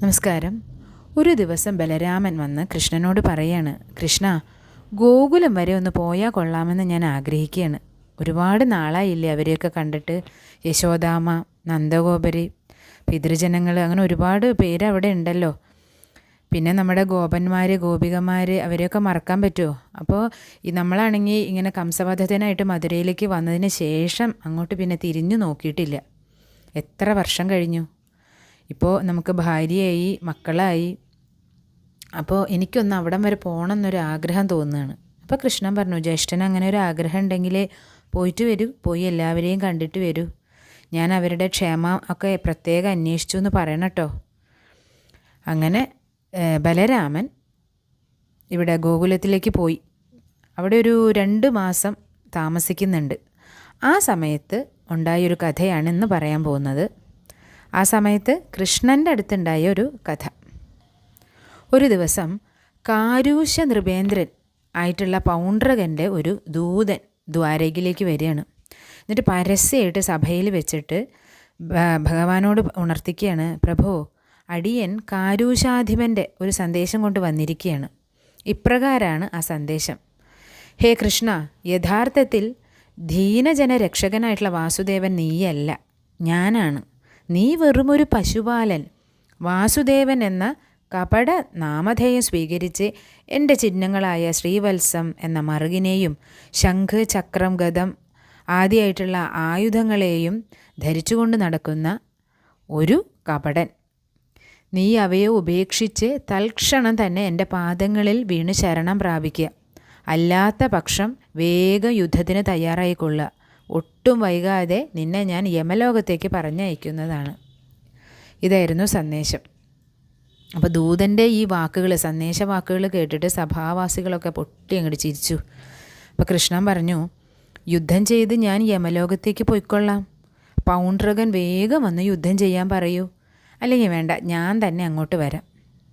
നമസ്കാരം. ഒരു ദിവസം ബലരാമൻ വന്ന് കൃഷ്ണനോട് പറയാണ് കൃഷ്ണ ഗോകുലം വരെ ഒന്ന് പോയാൽ കൊള്ളാമെന്ന് ഞാൻ ആഗ്രഹിക്കുകയാണ് ഒരുപാട് നാളായില്ലേ അവരെയൊക്കെ കണ്ടിട്ട്. യശോദാമ നന്ദഗോപരി പിതൃജനങ്ങൾ അങ്ങനെ ഒരുപാട് പേര് അവിടെ ഉണ്ടല്ലോ. പിന്നെ നമ്മുടെ ഗോപന്മാർ ഗോപികമാർ അവരെയൊക്കെ മറക്കാൻ പറ്റുമോ അപ്പോൾ ഈ നമ്മളാണെങ്കിൽ ഇങ്ങനെ കംസവധത്തിനായിട്ട് മധുരയിലേക്ക് വന്നതിന് ശേഷം അങ്ങോട്ട് പിന്നെ തിരിഞ്ഞു നോക്കിയിട്ടില്ല. എത്ര വർഷം കഴിഞ്ഞു? ഇപ്പോൾ നമുക്ക് ഭാര്യയായി മക്കളായി. അപ്പോൾ എനിക്കൊന്ന് അവിടം വരെ പോകണം എന്നൊരു ആഗ്രഹം തോന്നുകയാണ്. അപ്പോൾ കൃഷ്ണൻ പറഞ്ഞു ജ്യേഷ്ഠന് അങ്ങനെ ഒരു ആഗ്രഹം ഉണ്ടെങ്കിൽ പോയിട്ട് വരൂ പോയി എല്ലാവരെയും കണ്ടിട്ട് വരൂ. ഞാൻ അവരുടെ ക്ഷേമം ഒക്കെ പ്രത്യേകം അന്വേഷിച്ചു എന്ന് പറയണം കേട്ടോ അങ്ങനെ ബലരാമൻ ഇവിടെ ഗോകുലത്തിലേക്ക് പോയി. അവിടെ ഒരു രണ്ട് മാസം താമസിക്കുന്നുണ്ട്. ആ സമയത്ത് ഉണ്ടായൊരു കഥയാണ് ഇന്ന് പറയാൻ പോകുന്നത്. ആ സമയത്ത് കൃഷ്ണന്റെ അടുത്തുണ്ടായ ഒരു കഥ. ഒരു ദിവസം കാരൂശ നൃപേന്ദ്രൻ ആയിട്ടുള്ള പൗണ്ട്രകന്റെ ഒരു ദൂതൻ ദ്വാരകയിലേക്ക് വരികയാണ്. എന്നിട്ട് പരസ്യമായിട്ട് സഭയിൽ വെച്ചിട്ട് ഭഗവാനോട് ഉണർത്തിക്കുകയാണ് പ്രഭോ അടിയൻ കാരൂശാധിപന്റെ ഒരു സന്ദേശം കൊണ്ട് വന്നിരിക്കുകയാണ്. ഇപ്രകാരമാണ് ആ സന്ദേശം. ഹേ കൃഷ്ണ യഥാർത്ഥത്തിൽ ധീനജന രക്ഷകനായിട്ടുള്ള വാസുദേവൻ നീയല്ല. ഞാനാണ്. നീ വെറുമൊരു പശുപാലൻ. വാസുദേവൻ എന്ന കപട നാമധേയം സ്വീകരിച്ച് എന്റെ ചിഹ്നങ്ങളായ ശ്രീവത്സം എന്ന മറുകിനെയും ശംഖ് ചക്രം ഗതം ആദിയായിട്ടുള്ള ആയുധങ്ങളെയും ധരിച്ചുകൊണ്ട് നടക്കുന്ന ഒരു കപടൻ. നീ അവയെ ഉപേക്ഷിച്ച് തൽക്ഷണം തന്നെ എന്റെ പാദങ്ങളിൽ വീണ് ശരണം പ്രാപിക്കുക. അല്ലാത്ത പക്ഷം വേഗം യുദ്ധത്തിന് തയ്യാറായിക്കൊള്ളുക. ഒട്ടും വൈകാതെ നിന്നെ ഞാൻ യമലോകത്തേക്ക് പറഞ്ഞയക്കുന്നതാണ്. ഇതായിരുന്നു സന്ദേശം. അപ്പോൾ ദൂതന്റെ ഈ വാക്കുകൾ സന്ദേശ വാക്കുകൾ കേട്ടിട്ട് സഭാവാസികളൊക്കെ പൊട്ടി അങ്ങോട്ട് ചിരിച്ചു. അപ്പോൾ കൃഷ്ണൻ പറഞ്ഞു യുദ്ധം ചെയ്ത് ഞാൻ യമലോകത്തേക്ക് പോയിക്കൊള്ളാം. പൗണ്ട്രകൻ വേഗം വന്ന് യുദ്ധം ചെയ്യാൻ പറയൂ. അല്ലെങ്കിൽ വേണ്ട ഞാൻ തന്നെ അങ്ങോട്ട് വരാം.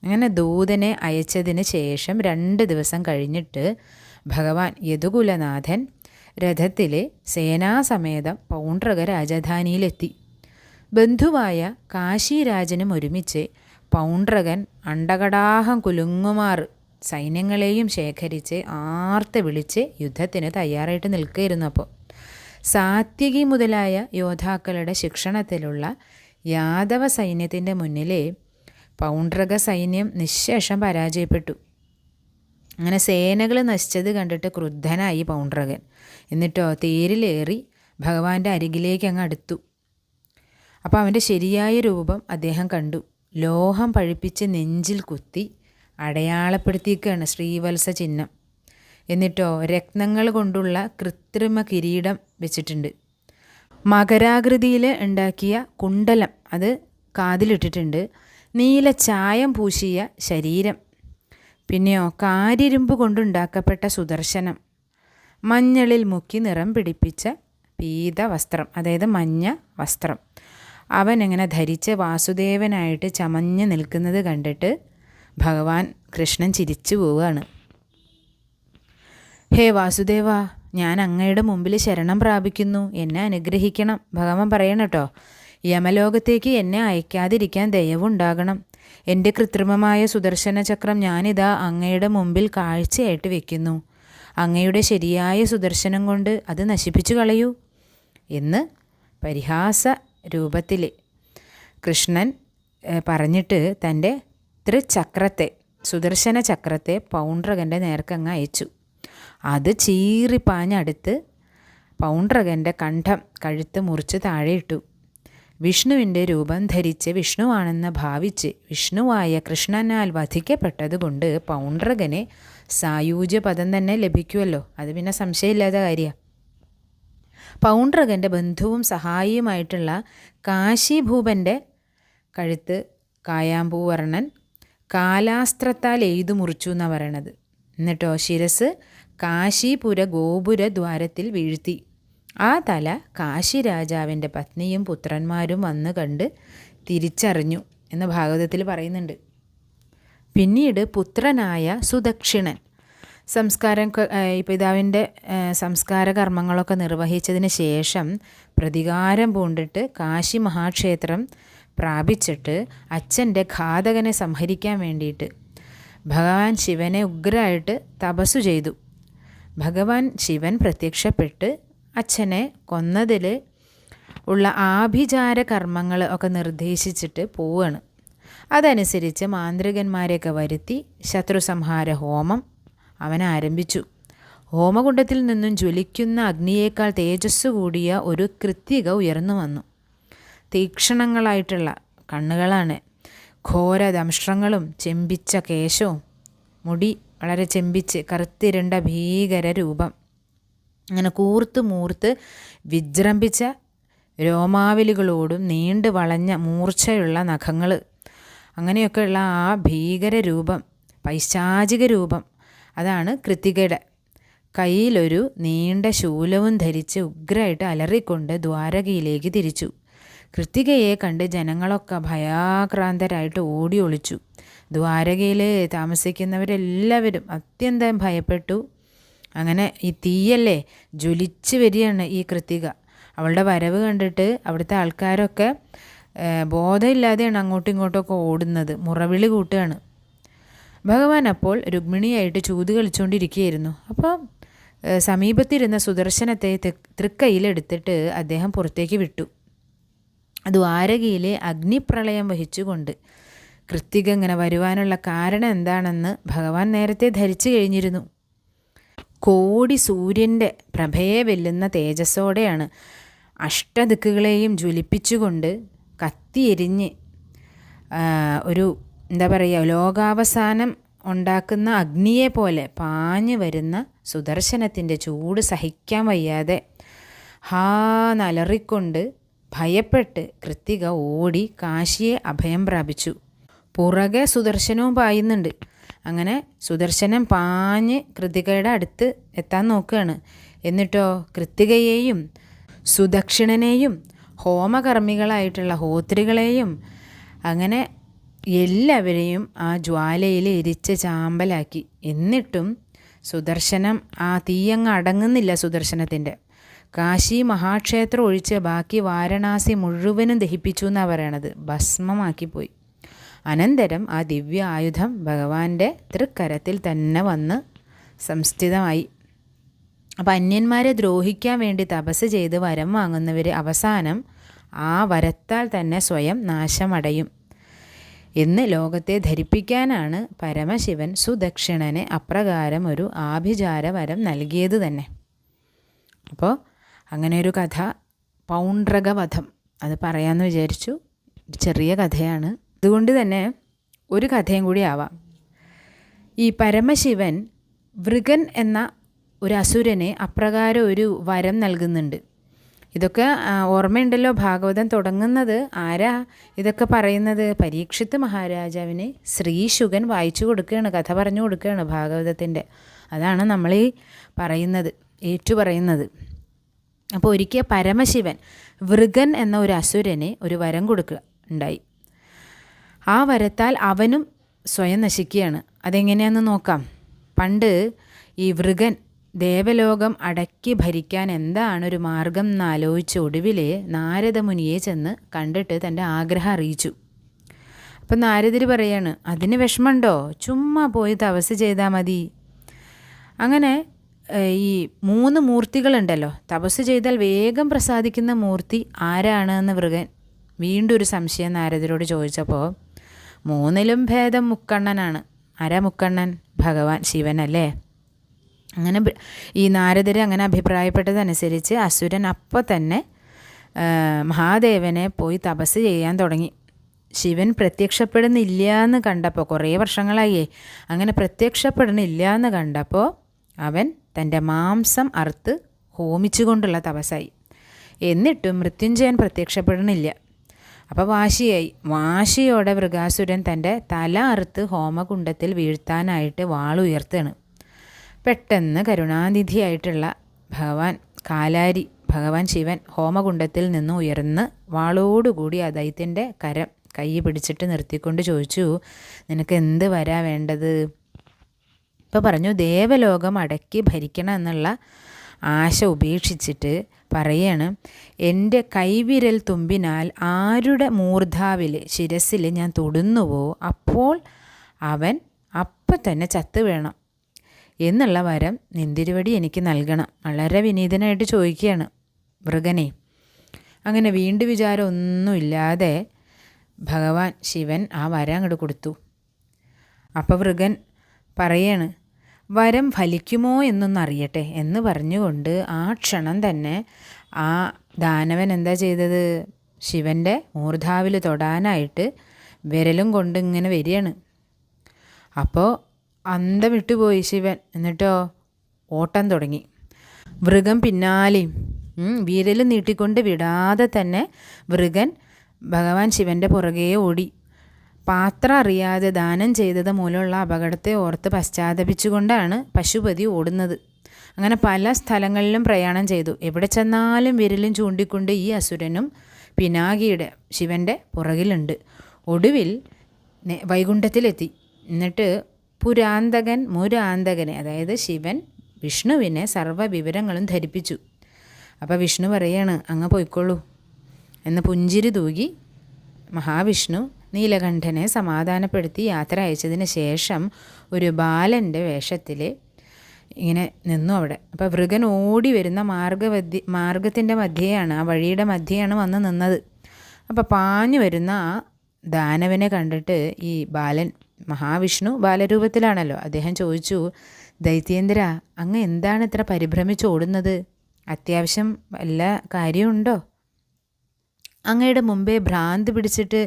അങ്ങനെ ദൂതനെ അയച്ചതിന് ശേഷം രണ്ട് ദിവസം കഴിഞ്ഞിട്ട് ഭഗവാൻ യദുകുലനാഥൻ രഥത്തിലെ സേനാസമേതം പൗണ്ട്രക രാജധാനിയിലെത്തി. ബന്ധുവായ കാശിരാജനും ഒരുമിച്ച് പൗണ്ട്രകൻ അണ്ടകടാഹം കുലുങ്ങുമാർ സൈന്യങ്ങളെയും ശേഖരിച്ച് ആർത്ത് വിളിച്ച് യുദ്ധത്തിന് തയ്യാറായിട്ട് നിൽക്കുകയായിരുന്നു അപ്പോൾ. സാത്യകി മുതലായ യോദ്ധാക്കളുടെ ശിക്ഷണത്തിലുള്ള യാദവ സൈന്യത്തിന്റെ മുന്നിലെ പൗണ്ട്രക സൈന്യം നിശേഷം പരാജയപ്പെട്ടു. അങ്ങനെ സേനകൾ നശിച്ചത് കണ്ടിട്ട് ക്രുദ്ധനായി പൗണ്ട്രകൻ. എന്നിട്ടോ തേരിലേറി ഭഗവാന്റെ അരികിലേക്ക് അങ്ങ് അടുത്തു. അപ്പോൾ അവന്റെ ശരിയായ രൂപം അദ്ദേഹം കണ്ടു. ലോഹം പഴിപ്പിച്ച് നെഞ്ചിൽ കുത്തി അടയാളപ്പെടുത്തിയിരിക്കുകയാണ് ശ്രീവത്സ ചിഹ്നം. എന്നിട്ടോ രത്നങ്ങൾ കൊണ്ടുള്ള കൃത്രിമ കിരീടം വെച്ചിട്ടുണ്ട്. മകരാകൃതിയിൽ ഉണ്ടാക്കിയ കുണ്ടലം അത് കാതിലിട്ടിട്ടുണ്ട്. നീല ചായം പൂശിയ ശരീരം. പിന്നെയോ കാരിരുമ്പ് കൊണ്ടുണ്ടാക്കപ്പെട്ട സുദർശനം. മഞ്ഞളിൽ മുക്കി നിറം പിടിപ്പിച്ച പീത വസ്ത്രം അതായത് മഞ്ഞ വസ്ത്രം. അവൻ ഇങ്ങനെ ധരിച്ച് വാസുദേവനായിട്ട് ചമഞ്ഞ് നിൽക്കുന്നത് കണ്ടിട്ട് ഭഗവാൻ കൃഷ്ണൻ ചിരിച്ചു പോവുകയാണ്. ഹേ വാസുദേവ ഞാൻ അങ്ങയുടെ മുമ്പിൽ ശരണം പ്രാപിക്കുന്നു. എന്നെ അനുഗ്രഹിക്കണം. ഭഗവാൻ പറയണം കേട്ടോ യമലോകത്തേക്ക് എന്നെ അയക്കാതിരിക്കാൻ ദയവുണ്ടാകണം. എന്റെ കൃത്രിമമായ സുദർശന ചക്രം ഞാനിതാ അങ്ങയുടെ മുമ്പിൽ കാഴ്ചയായിട്ട് വെക്കുന്നു. അങ്ങയുടെ ശരിയായ സുദർശനം കൊണ്ട് അത് നശിപ്പിച്ചു കളയൂ. എന്ന് പരിഹാസ രൂപത്തിൽ കൃഷ്ണൻ പറഞ്ഞിട്ട് തന്റെ ത്രിചക്രത്തെ സുദർശന ചക്രത്തെ പൗണ്ട്രകന്റെ നേർക്കങ്ങ് അയച്ചു. അത് ചീറിപ്പാഞ്ഞടുത്ത് പൗണ്ട്രകന്റെ കണ്ഠം കഴുത്ത് മുറിച്ച് താഴെയിട്ടു വിഷ്ണുവിന്റെ രൂപം ധരിച്ച് വിഷ്ണുവാണെന്ന് ഭാവിച്ച് വിഷ്ണുവായ കൃഷ്ണനാൽ വധിക്കപ്പെട്ടതുകൊണ്ട് പൗണ്ട്രകനെ സായൂജ്യ പദം തന്നെ ലഭിക്കുമല്ലോ അത് പിന്നെ സംശയമില്ലാത്ത കാര്യമാണ് പൗണ്ഡ്രകന്റെ ബന്ധുവും സഹായിയുമായിട്ടുള്ള കാശിഭൂപന്റെ കഴുത്ത് കായാമ്പൂവർണൻ കാലാസ്ത്രത്താൽ എയ്തു മുറിച്ചു എന്നാണ് പറയണത്. എന്നിട്ടോ ശിരസ് കാശിപുര ഗോപുര ദ്വാരത്തിൽ വീഴ്ത്തി. ആ തല കാശി രാജാവിന്റെ പത്നിയും പുത്രന്മാരും വന്ന് കണ്ട് തിരിച്ചറിഞ്ഞു എന്ന് ഭാഗവതത്തിൽ പറയുന്നുണ്ട്. പിന്നീട് പുത്രനായ സുദക്ഷിണൻ സംസ്കാരം പിതാവിന്റെ സംസ്കാര കർമ്മങ്ങളൊക്കെ നിർവഹിച്ചതിന് ശേഷം പ്രതികാരം പൂണ്ടിട്ട് കാശി മഹാക്ഷേത്രം പ്രാപിച്ചിട്ട് അച്ഛന്റെ ഘാതകനെ സംഹരിക്കാൻ വേണ്ടിയിട്ട് ഭഗവാൻ ശിവനെ ഉഗ്രമായിട്ട് തപസ്സു ചെയ്തു. ഭഗവാൻ ശിവൻ പ്രത്യക്ഷപ്പെട്ട് അച്ഛനെ കൊന്നതിൽ ഉള്ള ആഭിചാര കർമ്മങ്ങൾ ഒക്കെ നിർദ്ദേശിച്ചിട്ട് പോവാണ്. അതനുസരിച്ച് മാന്ത്രികന്മാരെയൊക്കെ വരുത്തി ശത്രുസംഹാര ഹോമം അവൻ ആരംഭിച്ചു. ഹോമകുണ്ടത്തിൽ നിന്നും ജ്വലിക്കുന്ന അഗ്നിയേക്കാൾ തേജസ് കൂടിയ ഒരു കൃത്യക ഉയർന്നു വന്നു. തീക്ഷണങ്ങളായിട്ടുള്ള കണ്ണുകളാണ്. ഘോര ദംഷ്ട്രങ്ങളും ചെമ്പിച്ച കേശവും മുടി വളരെ ചെമ്പിച്ച് കറുത്തിരണ്ട ഭീകര രൂപം. അങ്ങനെ കൂർത്ത് മൂർത്ത് വിജൃംഭിച്ച രോമാവലികളോടും നീണ്ടു വളഞ്ഞ മൂർച്ചയുള്ള നഖങ്ങൾ. അങ്ങനെയൊക്കെയുള്ള ആ ഭീകര രൂപം പൈശാചിക രൂപം അതാണ് കൃത്തികയുടെ. കയ്യിലൊരു നീണ്ട ശൂലവും ധരിച്ച് ഉഗ്രമായിട്ട് അലറിക്കൊണ്ട് ദ്വാരകയിലേക്ക് തിരിച്ചു. കൃത്തികയെ കണ്ട് ജനങ്ങളൊക്കെ ഭയാക്രാന്തരായിട്ട് ഓടി ഒളിച്ചു ദ്വാരകയിൽ താമസിക്കുന്നവരെല്ലാവരും അത്യന്തം ഭയപ്പെട്ടു. അങ്ങനെ ഈ തീയല്ലേ ജ്വലിച്ച് വരികയാണ് ഈ കൃത്തിക. അവളുടെ വരവ് കണ്ടിട്ട് അവിടുത്തെ ആൾക്കാരൊക്കെ ബോധമില്ലാതെയാണ് അങ്ങോട്ടും ഇങ്ങോട്ടുമൊക്കെ ഓടുന്നത്. മുറവിളി കൂട്ടുകയാണ്. ഭഗവാൻ അപ്പോൾ രുക്മിണിയായിട്ട് ചൂത് കളിച്ചുകൊണ്ടിരിക്കുകയായിരുന്നു. അപ്പോൾ സമീപത്തിരുന്ന സുദർശനത്തെ തൃക്കൈയിലെടുത്തിട്ട് അദ്ദേഹം പുറത്തേക്ക് വിട്ടു. ദ്വാരകയിലെ അഗ്നിപ്രളയം വഹിച്ചുകൊണ്ട് കൃത്തിക ഇങ്ങനെ വരുവാനുള്ള കാരണം എന്താണെന്ന് ഭഗവാൻ നേരത്തെ ധരിച്ചു കഴിഞ്ഞിരുന്നു. കോടി സൂര്യന്റെ പ്രഭയെ വെല്ലുന്ന തേജസ്സോടെയാണ് അഷ്ടദിക്കുകളെയും ജ്വലിപ്പിച്ചുകൊണ്ട് കത്തിയെരിഞ്ഞ് ഒരു എന്താ പറയുക ലോകാവസാനം ഉണ്ടാക്കുന്ന അഗ്നിയെ പോലെ പാഞ്ഞു വരുന്ന സുദർശനത്തിന്റെ ചൂട് സഹിക്കാൻ വയ്യാതെ ഹാ നലറിക്കൊണ്ട് ഭയപ്പെട്ട് കൃത്തിക ഓടി കാശിയെ അഭയം പ്രാപിച്ചു. പുറകെ സുദർശനവും പായുന്നുണ്ട്. അങ്ങനെ സുദർശനം പാഞ്ഞ് കൃതികയുടെ അടുത്ത് എത്താൻ നോക്കുകയാണ്. എന്നിട്ടോ കൃത്തികയെയും സുദക്ഷിണനെയും ഹോമകർമ്മികളായിട്ടുള്ള ഹോത്രികളെയും അങ്ങനെ എല്ലാവരെയും ആ ജ്വാലയിൽ എരിച്ച് ചാമ്പലാക്കി. എന്നിട്ടും സുദർശനം ആ തീയങ്ങ് അടങ്ങുന്നില്ല സുദർശനത്തിന്റെ. കാശി മഹാക്ഷേത്രം ഒഴിച്ച് ബാക്കി വാരണാസി മുഴുവനും ദഹിപ്പിച്ചു എന്നാണ് പറയണത്. ഭസ്മമാക്കിപ്പോയി. അനന്തരം ആ ദിവ്യ ആയുധം ഭഗവാന്റെ തൃക്കരത്തിൽ തന്നെ വന്ന് സംസ്ഥിതമായി. അപ്പം അന്യന്മാരെ ദ്രോഹിക്കാൻ വേണ്ടി തപസ് ചെയ്ത് വരം വാങ്ങുന്നവർ അവസാനം ആ വരത്താൽ തന്നെ സ്വയം നാശമടയും. എന്ന് ലോകത്തെ ധരിപ്പിക്കാനാണ് പരമശിവൻ സുദക്ഷിണനെ അപ്രകാരം ഒരു ആഭിചാര വരം നൽകിയത് തന്നെ. അപ്പോൾ അങ്ങനെ ഒരു കഥ പൗണ്ട്രകവധം. അത് പറയാമെന്ന് വിചാരിച്ചു. ചെറിയ കഥയാണ്. അതുകൊണ്ട് തന്നെ ഒരു കഥയും കൂടി ആവാം. ഈ പരമശിവൻ വൃഗൻ എന്ന ഒരു അസുരനെ അപ്രകാരം ഒരു വരം നൽകുന്നുണ്ട്. ഇതൊക്കെ ഓർമ്മയുണ്ടല്ലോ ഭാഗവതം തുടങ്ങുന്നത്. ആരാ ഇതൊക്കെ പറയുന്നത്? പരീക്ഷിത്ത് മഹാരാജാവിന് ശ്രീശുഗൻ വായിച്ചു കൊടുക്കുകയാണ് കഥ പറഞ്ഞു കൊടുക്കുകയാണ് ഭാഗവതത്തിന്റെ. അതാണ് നമ്മൾ പറയുന്നത് ഏറ്റു പറയുന്നത് അപ്പോൾ ഒരിക്കൽ പരമശിവൻ വൃഗൻ എന്ന ഒരു അസുരനെ ഒരു വരം കൊടുക്കുക ഉണ്ടായി. ആ വരത്താൽ അവനും സ്വയം നശിക്കുകയാണ്. അതെങ്ങനെയാണെന്ന് നോക്കാം. പണ്ട് ഈ വൃഗൻ ദേവലോകം അടക്കി ഭരിക്കാൻ എന്താണ് ഒരു മാർഗം എന്നാലോചിച്ച് ഒടുവിൽ നാരദമുനിയെ ചെന്ന് കണ്ടിട്ട് തന്റെ ആഗ്രഹം അറിയിച്ചു. അപ്പം നാരദർ പറയാണ് അതിന് വിഷമമുണ്ടോ ചുമ്മാ പോയി തപസ് ചെയ്താൽ മതി. അങ്ങനെ ഈ മൂന്ന് മൂർത്തികളുണ്ടല്ലോ തപസ് ചെയ്താൽ വേഗം പ്രസാദിക്കുന്ന മൂർത്തി ആരാണ് എന്ന് വൃഗൻ വീണ്ടും ഒരു സംശയം നാരദരോട് ചോദിച്ചപ്പോൾ മൂന്നിലും ഭേദം മുക്കണ്ണനാണ്. ആരാ മുക്കണ്ണൻ ഭഗവാൻ ശിവനല്ലേ? അങ്ങനെ ഈ നാരദർ അങ്ങനെ അഭിപ്രായപ്പെട്ടതനുസരിച്ച് അസുരൻ അപ്പോൾ തന്നെ മഹാദേവനെ പോയി തപസ് ചെയ്യാൻ തുടങ്ങി. ശിവൻ പ്രത്യക്ഷപ്പെടുന്നില്ല എന്ന് കണ്ടപ്പോൾ കുറേ വർഷങ്ങളായേ അങ്ങനെ പ്രത്യക്ഷപ്പെടുന്നില്ല എന്ന് കണ്ടപ്പോൾ അവൻ തന്റെ മാംസം അറുത്ത് ഹോമിച്ചുകൊണ്ടുള്ള തപസ്സായി. എന്നിട്ടും മൃത്യുഞ്ജയൻ പ്രത്യക്ഷപ്പെടുന്നില്ല. അപ്പോൾ വാശിയായി. വാശിയോടെ മൃഗാസുരൻ തന്റെ തല അറുത്ത് ഹോമകുണ്ടത്തിൽ വീഴ്ത്താനായിട്ട് വാളുയർത്താണ് പെട്ടെന്ന് കരുണാനിധിയായിട്ടുള്ള ഭഗവാൻ കാലാരി ഭഗവാൻ ശിവൻ ഹോമകുണ്ടത്തിൽ നിന്ന് ഉയർന്ന് വാളോടുകൂടി ആ ദൈത്യന്റെ കരം കൈ പിടിച്ചിട്ട് നിർത്തിക്കൊണ്ട് ചോദിച്ചു നിനക്ക് എന്ത് വരാ വേണ്ടത്? ഇപ്പോൾ പറഞ്ഞു ദേവലോകം അടക്കി ഭരിക്കണം എന്നുള്ള ആശ ഉപേക്ഷിച്ചിട്ട് പറയാണ് എന്റെ കൈവിരൽ തുമ്പിനാൽ ആരുടെ മൂർധാവിൽ ശിരസിൽ ഞാൻ തൊടുന്നുവോ അപ്പോൾ അവൻ അപ്പം തന്നെ ചത്തു വേണം. എന്നുള്ള വരം നിന്തിരുവടി എനിക്ക് നൽകണം. വളരെ വിനീതനായിട്ട് ചോദിക്കുകയാണ് മൃഗനെ അങ്ങനെ വീണ്ടും വിചാരം ഒന്നുമില്ലാതെ ഭഗവാൻ ശിവൻ ആ വരം അങ്ങോട്ട് കൊടുത്തു. അപ്പോൾ മൃഗൻ പറയാണ് വരം ഫലിക്കുമോ എന്നൊന്നറിയട്ടെ എന്ന് പറഞ്ഞുകൊണ്ട് ആ ക്ഷണം തന്നെ ആ ദാനവൻ എന്താ ചെയ്തത്? ശിവന്റെ മൂർധാവിൽ തൊടാനായിട്ട് വിരലും കൊണ്ട് ഇങ്ങനെ വരികയാണ്. അപ്പോൾ അന്ത വിട്ടുപോയി ശിവൻ. എന്നിട്ടോ? ഓട്ടം തുടങ്ങി. മൃഗം പിന്നാലെയും വിരൽ നീട്ടിക്കൊണ്ട് വിടാതെ തന്നെ മൃഗൻ ഭഗവാൻ ശിവന്റെ പുറകെ ഓടി. പാത്രം അറിയാതെ ദാനം ചെയ്തത് മൂലമുള്ള അപകടത്തെ ഓർത്ത് പശ്ചാത്തപിച്ചുകൊണ്ടാണ് പശുപതി ഓടുന്നത്. അങ്ങനെ പല സ്ഥലങ്ങളിലും പ്രയാണം ചെയ്തു. എവിടെ ചെന്നാലും വിരലും ചൂണ്ടിക്കൊണ്ട് ഈ അസുരനും പിനാകിയുടെ ശിവന്റെ പുറകിലുണ്ട്. ഒടുവിൽ വൈകുണ്ഠത്തിലെത്തി. എന്നിട്ട് പുരാന്തകൻ മുരാന്തകനെ അതായത് ശിവൻ വിഷ്ണുവിനെ സർവ വിവരങ്ങളും ധരിപ്പിച്ചു. അപ്പോൾ വിഷ്ണു പറയാണ് അങ്ങ് പോയിക്കോളൂ എന്ന് പുഞ്ചിരി തൂകി മഹാവിഷ്ണു നീലകണ്ഠനെ സമാധാനപ്പെടുത്തി യാത്ര അയച്ചതിന് ശേഷം ഒരു ബാലന്റെ വേഷത്തിൽ ഇങ്ങനെ നിന്നു അവിടെ. അപ്പോൾ വൃഗൻ ഓടി വരുന്ന മാർഗവദ്യ മാർഗത്തിന്റെ മധ്യയാണ് ആ വഴിയുടെ മധ്യയാണ് വന്ന് നിന്നത്. അപ്പോൾ പാഞ്ഞു വരുന്ന ആ ദാനവനെ കണ്ടിട്ട് ഈ ബാലൻ മഹാവിഷ്ണു ബാലരൂപത്തിലാണല്ലോ. അദ്ദേഹം ചോദിച്ചു ദൈത്യേന്ദ്ര അങ്ങ് എന്താണ് ഇത്ര പരിഭ്രമിച്ച് ഓടുന്നത്? അത്യാവശ്യം വല്ല കാര്യമുണ്ടോ? അങ്ങയുടെ മുമ്പേ ഭ്രാന്ത് പിടിച്ചിട്ട്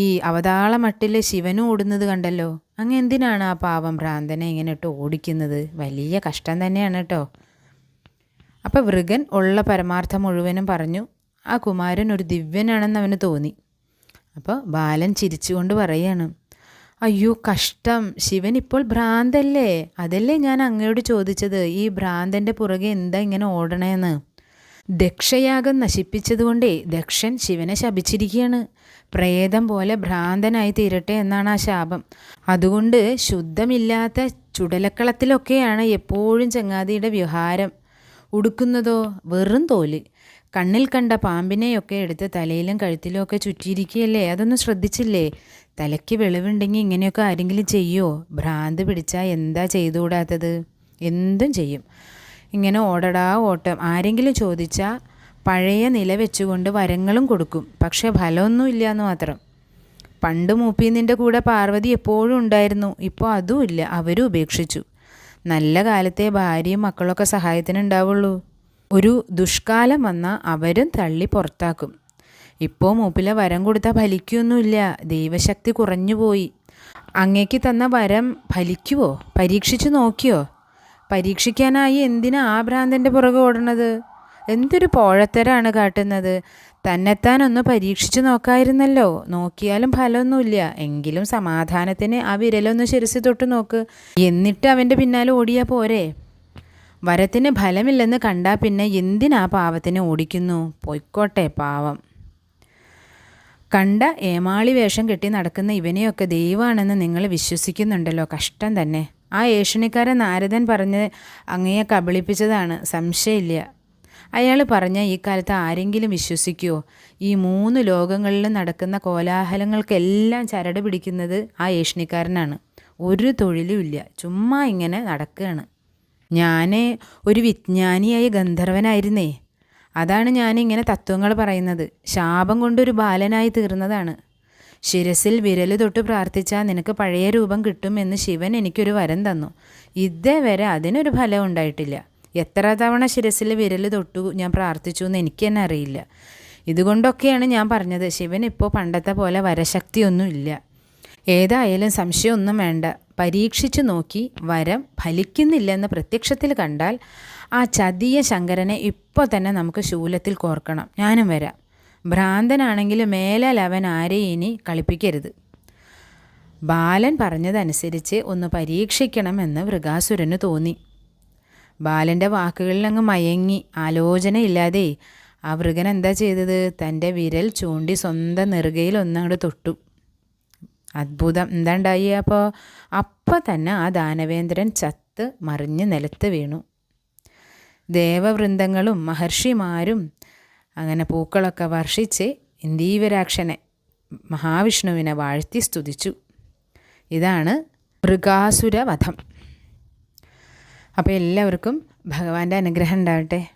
ഈ അവതാള മട്ടിൽ ശിവനും ഓടുന്നത് കണ്ടല്ലോ? അങ്ങ് എന്തിനാണ് ആ പാവം ഭ്രാന്തനെ ഇങ്ങനെ ഇട്ട് ഓടിക്കുന്നത്? വലിയ കഷ്ടം തന്നെയാണ് കേട്ടോ. അപ്പോൾ വൃഗൻ ഉള്ള പരമാർത്ഥം മുഴുവനും പറഞ്ഞു ആ കുമാരൻ ഒരു ദിവ്യനാണെന്ന് അവന് തോന്നി. അപ്പോൾ ബാലൻ ചിരിച്ചുകൊണ്ട് പറയാണ് അയ്യോ കഷ്ടം. ശിവൻ ഇപ്പോൾ ഭ്രാന്തല്ലേ? അതല്ലേ ഞാൻ അങ്ങയോട് ചോദിച്ചത്? ഈ ഭ്രാന്തന്റെ പുറകെ എന്താ ഇങ്ങനെ ഓടണേന്ന്? ദക്ഷയാഗം നശിപ്പിച്ചതുകൊണ്ടേ ദക്ഷൻ ശിവനെ ശപിച്ചിരിക്കുകയാണ്. പ്രേതം പോലെ ഭ്രാന്തനായി തീരട്ടെ എന്നാണ് ആ ശാപം. അതുകൊണ്ട് ശുദ്ധമില്ലാത്ത ചുടലക്കളത്തിലൊക്കെയാണ് എപ്പോഴും ചങ്ങാതിയുടെ വ്യവഹാരം. ഉടുക്കുന്നതോ വെറും തോൽ. കണ്ണിൽ കണ്ട പാമ്പിനെയൊക്കെ എടുത്ത് തലയിലും കഴുത്തിലും ഒക്കെ ചുറ്റിയിരിക്കുകയല്ലേ? അതൊന്നും ശ്രദ്ധിച്ചില്ലേ? തലയ്ക്ക് വെളിവുണ്ടെങ്കിൽ ഇങ്ങനെയൊക്കെ ആരെങ്കിലും ചെയ്യുമോ ഭ്രാന്ത് പിടിച്ചാൽ എന്താ ചെയ്തുകൂടാത്തത്? എന്തും ചെയ്യും. ഇങ്ങനെ ഓടടാ ഓട്ടം. ആരെങ്കിലും ചോദിച്ചാൽ പഴയ നില വെച്ചുകൊണ്ട് വരങ്ങളും കൊടുക്കും. പക്ഷേ ഫലമൊന്നും ഇല്ല എന്ന് മാത്രം. പണ്ട് മൂപ്പീന്നിന്റെ കൂടെ പാർവതി എപ്പോഴും ഉണ്ടായിരുന്നു. ഇപ്പോൾ അതുമില്ല അവരും ഉപേക്ഷിച്ചു. നല്ല കാലത്തെ ഭാര്യയും മക്കളൊക്കെ സഹായത്തിനുണ്ടാവുള്ളൂ ഒരു ദുഷ്കാലം വന്നാൽ അവരും തള്ളി പുറത്താക്കും. ഇപ്പോൾ മൂപ്പിലെ വരം കൊടുത്താൽ ഫലിക്കൊന്നുമില്ല. ദൈവശക്തി കുറഞ്ഞു പോയി അങ്ങേക്ക് തന്ന വരം ഫലിക്കുവോ? പരീക്ഷിച്ചു നോക്കിയോ? പരീക്ഷിക്കാനായി എന്തിനാ ആ ഭ്രാന്തന്റെ പുറകെ ഓടണത്? എന്തൊരു പോഴത്തരാണ് കാട്ടുന്നത്. തന്നെത്താൻ ഒന്ന് പരീക്ഷിച്ചു നോക്കായിരുന്നല്ലോ. നോക്കിയാലും ഫലമൊന്നുമില്ല. എങ്കിലും സമാധാനത്തിന് ആ വിരലൊന്ന് ശിരസി തൊട്ട് നോക്ക്. എന്നിട്ട് അവന്റെ പിന്നാലെ ഓടിയാൽ പോരെ. വരത്തിന് ഫലമില്ലെന്ന് കണ്ടാൽ പിന്നെ എന്തിനാ പാവത്തിനെ ഓടിക്കുന്നു? പൊയ്ക്കോട്ടെ പാവം. കണ്ട ഏമാളി വേഷം കെട്ടി നടക്കുന്ന ഇവനെയൊക്കെ ദൈവമാണെന്ന് നിങ്ങൾ വിശ്വസിക്കുന്നുണ്ടല്ലോ. കഷ്ടം തന്നെ. ആ ഏഷണിക്കാരൻ നാരദൻ പറഞ്ഞ് അങ്ങയെ കബളിപ്പിച്ചതാണ്. സംശയമില്ല. അയാൾ പറഞ്ഞ ഈ കാലത്ത് ആരെങ്കിലും വിശ്വസിക്കുമോ ഈ മൂന്ന് ലോകങ്ങളിലും നടക്കുന്ന കോലാഹലങ്ങൾക്കെല്ലാം ചരട് പിടിക്കുന്നത് ആ ഏഷണിക്കാരനാണ് ഒരു തൊഴിലും ഇല്ല. ചുമ്മാ ഇങ്ങനെ നടക്കുകയാണ്. ഞാൻ ഒരു വിജ്ഞാനിയായ ഗന്ധർവനായിരുന്നേ. അതാണ് ഞാനിങ്ങനെ തത്വങ്ങൾ പറയുന്നത്. ശാപം കൊണ്ടൊരു ബാലനായി തീർന്നതാണ്. ശിരസിൽ വിരൽ തൊട്ട് പ്രാർത്ഥിച്ചാൽ നിനക്ക് പഴയ രൂപം കിട്ടും എന്ന് ശിവൻ എനിക്കൊരു വരം തന്നു. ഇതേ വരെ അതിനൊരു ഫലം ഉണ്ടായിട്ടില്ല. എത്ര തവണ ശിരസിൽ വിരൽ തൊട്ടു ഞാൻ പ്രാർത്ഥിച്ചു എന്ന് എനിക്ക് തന്നെ അറിയില്ല. ഇതുകൊണ്ടൊക്കെയാണ് ഞാൻ പറഞ്ഞത്. ശിവൻ ഇപ്പോൾ പണ്ടത്തെ പോലെ വരശക്തിയൊന്നും ഇല്ല. ഏതായാലും സംശയമൊന്നും വേണ്ട. പരീക്ഷിച്ചു നോക്കി വരം ഫലിക്കുന്നില്ലെന്ന് പ്രത്യക്ഷത്തിൽ കണ്ടാൽ ആ ചതിയ ശങ്കരനെ ഇപ്പോൾ തന്നെ നമുക്ക് ശൂലത്തിൽ കോർക്കണം. ഞാനും വരാം. ഭ്രാന്തനാണെങ്കിൽ മേലാൽ അവൻ ആരെയും ഇനി കളിപ്പിക്കരുത്. ബാലൻ പറഞ്ഞതനുസരിച്ച് ഒന്ന് പരീക്ഷിക്കണമെന്ന് മൃഗാസുരന് തോന്നി. ബാലന്റെ വാക്കുകളിലങ്ങ് മയങ്ങി. ആലോചനയില്ലാതെ ആ മൃഗൻ എന്താ ചെയ്തത്? തന്റെ വിരൽ ചൂണ്ടി സ്വന്തം നെറുകയിൽ ഒന്നങ്ങോട്ട് തൊട്ടു. അത്ഭുതം എന്താ അപ്പോൾ അപ്പം തന്നെ ആ ദാനവേന്ദ്രൻ ചത്ത് മറിഞ്ഞ് നിലത്ത് വീണു. ദേവവൃന്ദങ്ങളും മഹർഷിമാരും അങ്ങനെ പൂക്കളൊക്കെ വർഷിച്ച് ഇന്ദീവരാക്ഷനെ മഹാവിഷ്ണുവിനെ വാഴ്ത്തി സ്തുതിച്ചു. ഇതാണ് മൃഗാസുരവധം. അപ്പോൾ എല്ലാവർക്കും ഭഗവാന്റെ അനുഗ്രഹം ഉണ്ടാവട്ടെ.